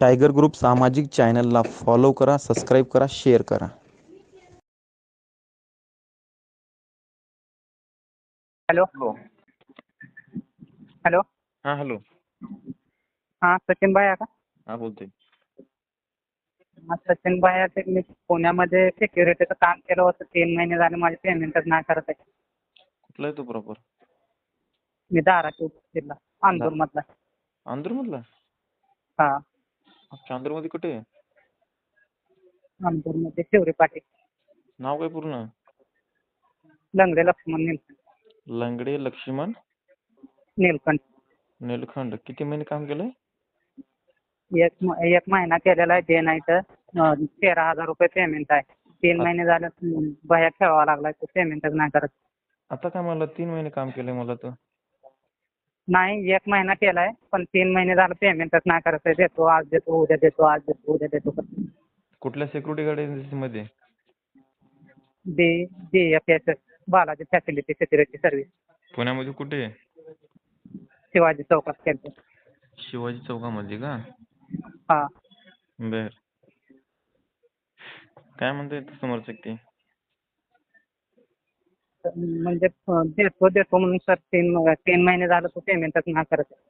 Tiger group सामाजिक चॅनलला follow करा सबस्क्राईब करा शेअर करा. हॅलो. हॅलो. हॅलो. हां हॅलो. हां सचिन भाया का? हां बोलतोय. हां सचिन भाया ते मी पुण्यामध्ये सिक्युरिटीचं काम केलं होतं. तीन महिने झाले माझे पेमेंटच नाही करत आहे. कुठला आहे तो प्रॉपर मी धाराशिव जिल्हा अंदूरमधला. आंध्रमधला हां. अच्छा आंध्रमध्ये कुठे आहे? अंदूरमध्ये शिवरी पाटील. नाव काय पूर्ण? लंगडे लक्ष्मण नीलकंठ. लंगडे लक्ष्मण नीलकंठ. नेलखंड किती महिने काम केलंय? एक म- एक महिना केलेला आहे डे नाईट अं, तेरा हजार रुपये पेमेंट आहे. तीन महिने झाले भया खेळावा लागलाय तो पेमेंटच नाही करत. आता काय मला तीन महिने काम केलंय मला तर. नाही एक महिना केलाय पण तीन महिने झालं पेमेंटच नाही करत आहे. देतो आज देतो उद्या देतो आज देतो उद्या देतो. कुठल्या सिक्युरिटी गार्ड एजन्सीमध्ये B B F S S Balaji facility security service पुण्यामध्ये कुठे? आहे शिवाजी चौकात केलं शिवाजी चौकामध्ये का? हा. बर. काय म्हणताय समोरचं ते? तर म्हणजे देतो देतो म्हणून सर तीन तीन महिने झालं तो पेमेंटच नाही करत. आहे.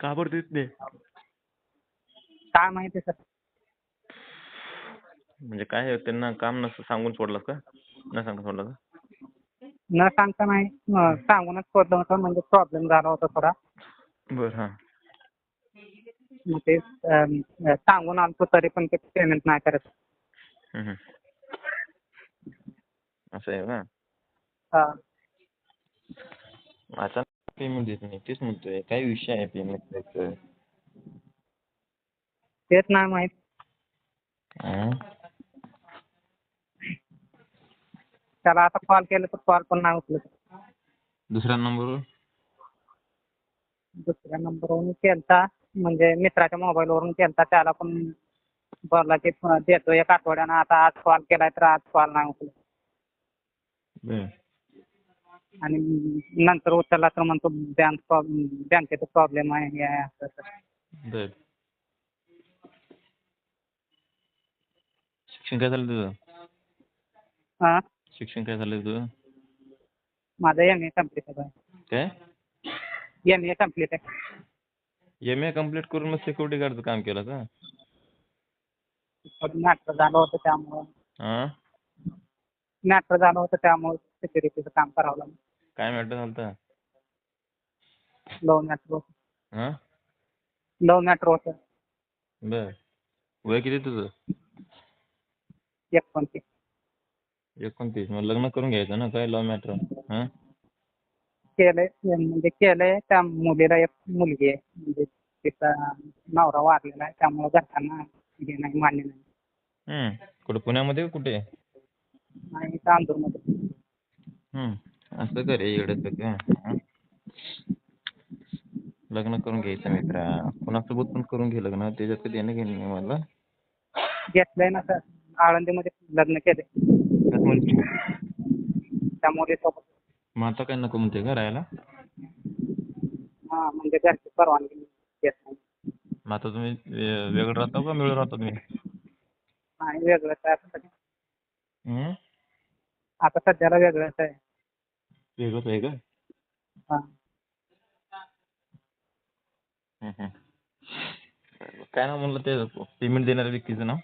का बरं देत नाही? काय माहिती सर. म्हणजे काय आहे, त्यांना काम नसतं सांगून सोडलं का? न सांगता सोडलं का? न सांगता नाही अं, सांगूनच सोडलं होतं म्हणजे प्रॉब्लेम झाला होता थोडा. बरं हां. मग ते अं, सांगून आलतो तरी पण ते पेमेंट नाही करत. हम्म, हम्म. असं आहे का? अचानक पेमेंट देत नाही तेच म्हणतोय काय विषय आहे पेमेंट द्यायचं तेच नाही माहीत? त्याला आता कॉल केला तर कॉल पण नाही उचलत. दुसऱ्या नंबरवर दुसऱ्या नंबरवरून केलता म्हणजे मित्राच्या मोबाईलवरून केलता त्याला पण बोलला की देतो एक आठवड्यानं आता आज कॉल केलाय तर आज कॉल नाही उचलत. आणि नंतर उचलला तर म्हणतो बँक बँकेचा प्रॉब्लेम आहे हे आहे असं तसं. बर. शिक्षण काय झालं तुझं? हा? शिक्षण काय झालं तुझं? माझं एम ए कंप्लीट आहे काय? एम ए कंप्लीट आहे. एम ए कंप्लीट करून मग सिक्युरिटी गार्डचं काम केलं का? मॅटर झालं होतं त्यामुळं. हां? मॅटर झालं होतं त्यामुळं. सिक्युरिटीचं काम करावं लागलं. काय मॅटर झालं होतं लो मॅटर होतं. हां? लो मॅटर होतं. बर. वय किती तुझं? एकोणतीस. एकोणतीस. मग लग्न करून घ्यायचं ना काय लव्ह मॅटर हां? केलंय. म्हणजे केलंय. त्या मुलीला एक मुलगी आहे. म्हणजे तिचा नवरा वारलेला आहे. त्यामुळं घरच्यांना हे नाही मान्य नाही. हम्म. कुठं? पुण्यामध्ये कुठे? आणि तांदूरमध्ये. असं कर का हं? लग्न करून घ्यायचं मित्रा. कुणासोबत पण करून घे लग्न. त्याच्यात कधी येणं घेणं नाही मला. घेतलंय ना सर. आळंदीमध्ये लग्न केले त्यात म्हणजे त्या मुलीसोबत मग आता काय नको म्हणते का राहायला? हा म्हणजे घरची परवानगी घेत नाही. मग आता तुम्ही वे- वेगळं राहता का मिळून राहता तुम्ही? आणि वेगळंच आहे आता सध्या हं? आता सध्याला वेगळंच आहे. वेगळंच आहे का? हा. हं, हं. काय नाव म्हणलं ते? पेमेंट देणाऱ्या व्यक्तीचं नाव?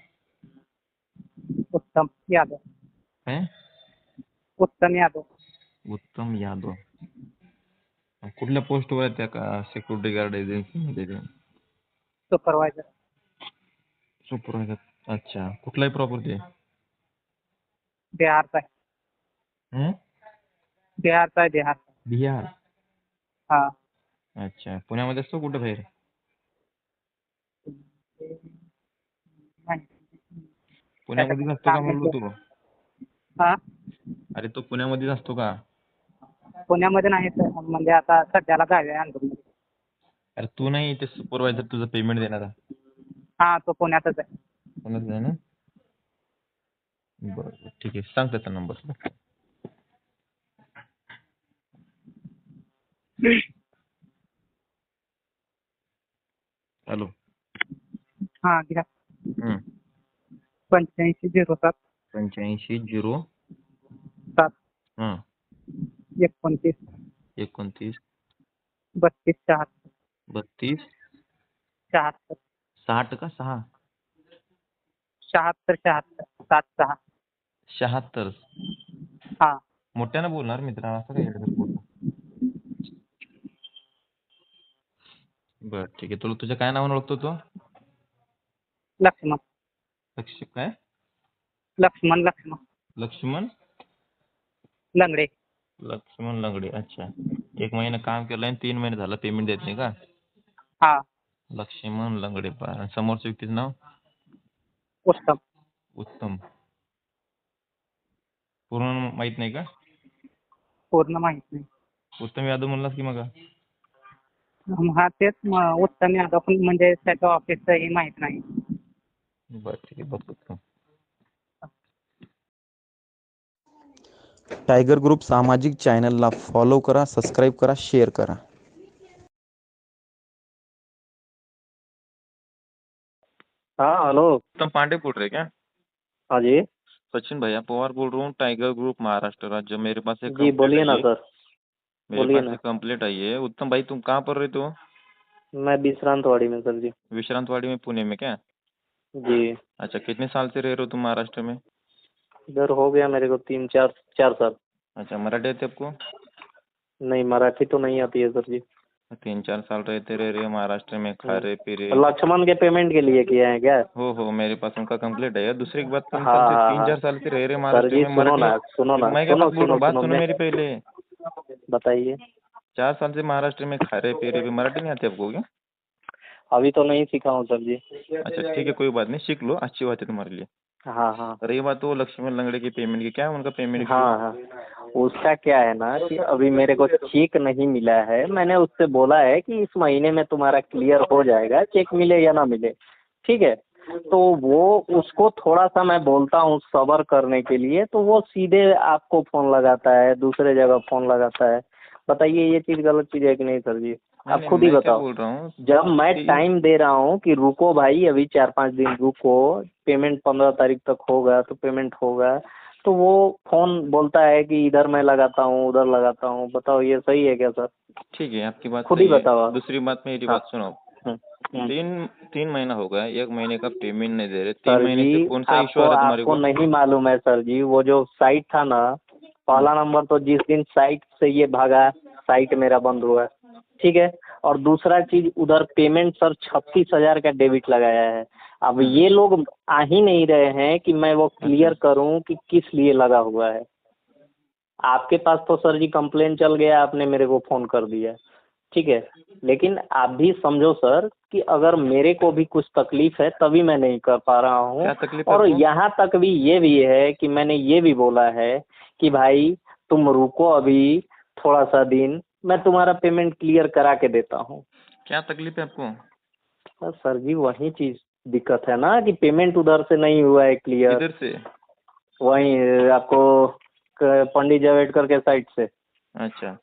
उत्तम यादव. काय? उत्तम यादव. उत्तम यादव. कुठल्या पोस्टवर आहे त्या का सिक्युरिटी गार्ड एजन्सीमध्ये सुपरवायझर सुपरवायझर अच्छा. कुठलाही प्रॉपर्टी बिहारचा आहे. बिहारचा आहे बिहार? बिहार. हा. अच्छा. पुण्यामध्ये असतो कुठं बाहेर. पुण्यामध्येच असतो का म्हणलो तू? हा? अरे तो पुण्यामध्येच असतो का? पुण्यामध्ये नाही सर. म्हणजे आता सध्याला गावी आहे अरे तू नाही ते सुपरवायझर तुझं पेमेंट देणारा हा तो पुण्यातच आहे. पुण्यात आहे ना? बरं बरं. ठीक आहे. सांग त्याचा नंबर हॅलो. हाँ घ्या. हं. पंच्याऐंशी झिरो सात. पंच्याऐंशी झिरो सात. हाँ. एकोणतीस. एकोणतीस. बत्तीस शहात्तर बत्तीस. शहात्तर. साठ का सहा? शहात्तर शहात्तर. सात सहा. शहात्तर. हाँ. मोठ्यानं बोलणार मित्रा असं काय बर ठीक आहे. तुला तुझ्या काय नावानं ओळखतो तो? लक्ष्मण. लक्ष काय? लक्ष्मण लक्ष्मण. लक्ष्मण? लंगडे. लक्ष्मण लंगडे अच्छा. एक महिना काम केलं आणि तीन महिने झालं पेमेंट देत नाही का? हां. लक्ष्मण लंगडे पा समोरच्या व्यक्तीचं नाव? उत्तम. उत्तम. पूर्ण माहीत नाही का? पूर्ण माहीत नाही. उत्तम यादव म्हणलास की मग? हा तेच उत्तम यादव पण म्हणजे माहीत नाही. बरं ठीक आहे बघतो टायगर ग्रुप सामाजिक चॅनलला फॉलो करा सबस्क्राईब करा शेअर करा. हाँ हेलो उत्तम पांडे बोल रहे क्या? हाँ जी. सचिन भैया पवार बोल रहा हूँ टाइगर ग्रुप महाराष्ट्र राज्य मेरे पास एक जी बोलिए ना है। सर मेरे बोलिए पास ना। एक कंप्लेंट आई है। उत्तम भाई तुम कहाँ पर रहते हो? मैं विश्रांतवाड़ी में सर जी। विश्रांतवाड़ी में पुणे में क्या? जी। अच्छा कितने साल से रह रहे हो तुम महाराष्ट्र में? इधर हो गया मेरे को तीन चार चार साल। अच्छा मराठी आती आपको? नहीं मराठी तो नहीं आती है सर जी। तीन चार साल रहते रह रहे हो महाराष्ट्र में खा रहे पी रहे। लक्ष्मण के पेमेंट के लिए किए हैं क्या? हो हो मेरे पास उनका कंप्लेंट है। दूसरी एक बात तुम हाँ, से हाँ, तीन हाँ। चार साल से रह रहे हो सर महाराष्ट्र जी में सुनो मराठी ना सुनो ना मैं क्या सुनो बात बोल? रहा सुनो हूँ बात सुनो सुनो मेरी पहले। बताइए। चार साल से महाराष्ट्र में खा रहे पी रहे भी मराठी नहीं आती आपको क्या? अभी तो नहीं सीखा हूँ सर जी। अच्छा ठीक है कोई बात नहीं सीख लो अच्छी बात है तुम्हारे लिए। हाँ हाँ। रही बात वो लक्ष्मण लंगड़े की पेमेंट की क्या है उनका पेमेंट हाँ हाँ। उसका क्या है ना कि अभी मेरे को चेक नहीं मिला है। मैंने उससे बोला है कि इस महीने में तुम्हारा क्लियर हो जाएगा चेक मिले या ना मिले। ठीक है? तो वो उसको थोड़ा सा मैं बोलता हूँ सबर करने के लिए तो वो सीधे आपको फ़ोन लगाता है दूसरे जगह फ़ोन लगाता है। बताइए ये चीज़ गलत चीज़ है कि नहीं सर जी? आप खुद ही बताओ। बोल रहा हूँ? जब मैं टाइम दे रहा हूँ कि रुको भाई अभी चार पाँच दिन रुको पेमेंट पंद्रह तारीख तक होगा तो पेमेंट होगा तो वो फ़ोन बोलता है कि इधर मैं लगाता हूँ उधर लगाता हूँ। बताओ ये सही है क्या सर? ठीक है आपकी बात खुद ही बताओ दूसरी बात मेरी हाँ। बात सुनो। हम्म। तीन तीन महीना हो गया एक महीने का पेमेंट नहीं दे रहे। तीन महीने से कौन सा इशू आपको आ रहा है तुम्हारे को? नहीं मालूम है सर जी वो जो साइट था ना पहला नंबर तो जिस दिन साइट से ये भागा साइट मेरा बंद हुआ। ठीक है? और दूसरा चीज़ उधर पेमेंट सर छत्तीस हज़ार का डेबिट लगाया है। अब ये लोग आ ही नहीं रहे हैं कि मैं वो क्लियर करूँ कि किस लिए लगा हुआ है। आपके पास तो सर जी कंप्लेन चल गया आपने मेरे को फ़ोन कर दिया। ठीक है। लेकिन आप भी समझो सर कि अगर मेरे को भी कुछ तकलीफ़ है तभी मैं नहीं कर पा रहा हूँ। है और यहाँ तक भी ये भी है कि मैंने ये भी बोला है कि भाई तुम रुको अभी थोड़ा सा दिन मैं तुम्हारा पेमेंट क्लियर करा के देता हूँ। क्या तकलीफ़ है आपको? सर सर जी वही चीज़ दिक्कत है ना कि पेमेंट उधर से नहीं हुआ है क्लियर इधर से? वहीं आपको पंडित जावेडकर के साइड से। अच्छा।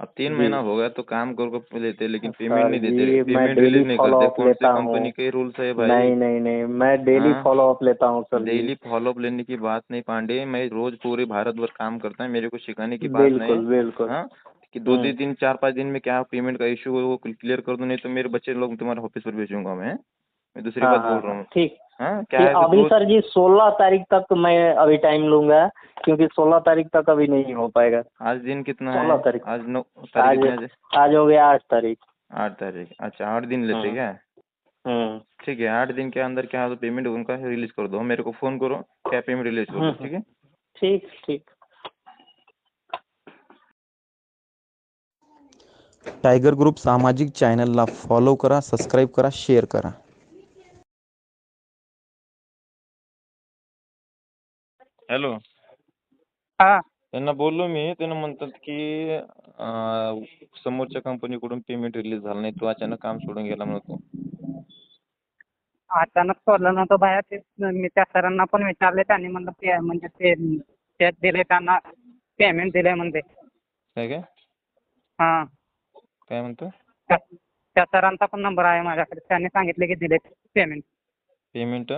अब तीन जी। महीना हो गया तो काम कर को लेते लेकिन सर पेमेंट नहीं देते। जी, मैं पेमेंट daily रिलीज़ नहीं follow करते up कौन सी लेता हूँ। कंपनी के रूल्स है भाई? नहीं नहीं नहीं मैं डेली हाँ? फॉलो अप लेता हूँ सर जी। डेली फॉलोअप लेने की बात नहीं पांडे मैं रोज पूरे भारत भर काम करता है मेरे को सिखाने की बात नहीं। बिल्कुल हाँ? कि दो हम्म। दिन तीन चार पाँच दिन में क्या पेमेंट का इशू है वो क्लियर कर दो नहीं तो मेरे बच्चे लोग तुम्हारे ऑफ़िस पर भेजूँगा मैं मैं दूसरी हाँ बात बोल रहा हाँ। हूँ ठीक। हाँ क्या है अभी सर जी सोलह तारीख तक मैं अभी टाइम लूँगा क्योंकि सोलह तारीख तक अभी नहीं हो पाएगा। आज दिन कितना सोलह है तारीख। आज नौ आज तारीख है आज हो गया आठ तारीख। आठ तारीख अच्छा आठ दिन लेते हाँ। क्या? हम्म ठीक है आठ दिन के अंदर क्या तो पेमेंट उनका रिलीज़ कर दो। मेरे को फ़ोन करो क्या पेमेंट रिलीज़ कर। ठीक है? ठीक ठीक। टायगर ग्रुप सामाजिक चॅनलला फॉलो करा सबस्क्राईब करा शेअर करा। हॅलो. हा. त्यांना बोललो मी त्यांना म्हणतात की अं, समोरच्या कंपनीकडून पेमेंट रिलीज झालं नाही तू अचानक काम सोडून गेला म्हणतो अचानक सोडलं नव्हतं बाहेर ते मी त्या सरांना पण विचारले त्यांनी म्हणलं ते म्हणजे ते चेक दिले त्यांना पेमेंट दिले म्हणजे काय काय हां. काय म्हणतो? त्या त्या सरांचा पण नंबर आहे माझ्याकडे त्यांनी सांगितले की दिले पेमेंट पेमेंट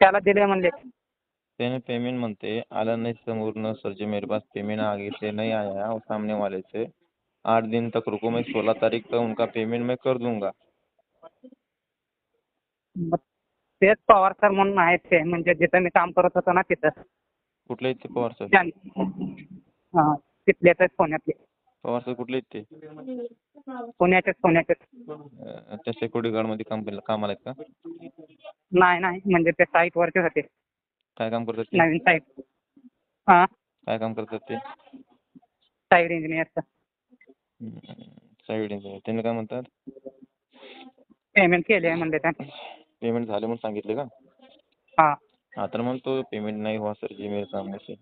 त्याला दिले म्हणले. त्याने पेमेंट म्हणते आला नहीं समोरनं सर जी मेरे पास पेमेंट आगे से नहीं आया है और सामने वाले से। आठ दिन तक रुको मैं सोलह तारीख तक उनका पेमेंट मैं कर दूँगा। तेच पवार सर म्हणून आहेत ते म्हणजे जिथं मी काम करत होतो ना तिथं. कुठले आहेत ते पवार सर? हा तिथलेच आहेत पुण्यातले. पवार सर कुठले आहेत ते पुण्याचेच पुण्याचेच. अं, त्या सिक्युरिटी गार्डमध्ये काम केलं कामाला आहेत का? नाही नाही म्हणजे ते साईटवरचे होते. काय काम करतात ते? नवीन साईट हां. काय काम करतात ते? साईड इंजिनियरचं साईड इंजिनियर त्यांनी काय म्हणतात? पेमेंट केले आहे म्हणले त्यांनी. पेमेंट झाले म्हणून सांगितले का? हां. हा तर म्हणतो पेमेंट नाही हुआ सर जी मेरे सामने से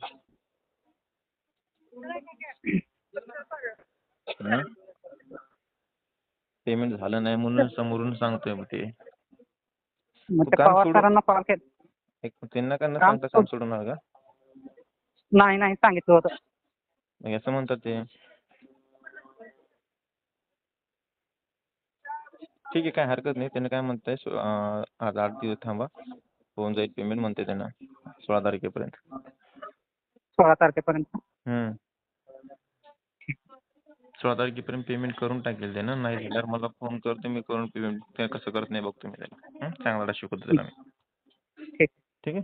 पेमेंट झालं नाही म्हणून समोरून सांगतोय मग ते. मग तू ते काम पवार सोडून- सरांना कॉल केला. एक त्यांना का काम सांगता काम सोड- सोडणार का? नाही नाही सांगितलं होतं. मग असं म्हणतात ते. ठीक आहे काय हरकत नाही. त्यांनी काय म्हणताय? सो- अं, आज आठ दिवस थांबा. होऊन जाईल पेमेंट म्हणते त्यांना. सोळा तारखेपर्यंत. सोळा तारखेपर्यंत. हम्म. सोळा तारखेपर्यंत पेमेंट करून टाकेल ते ना नाही मला फ़ोन करते मी करून पेमेंट कसं करत नाही बघतो मी त्याला हं? चांगला शिकवतो त्याला मी. ठीक ठीक आहे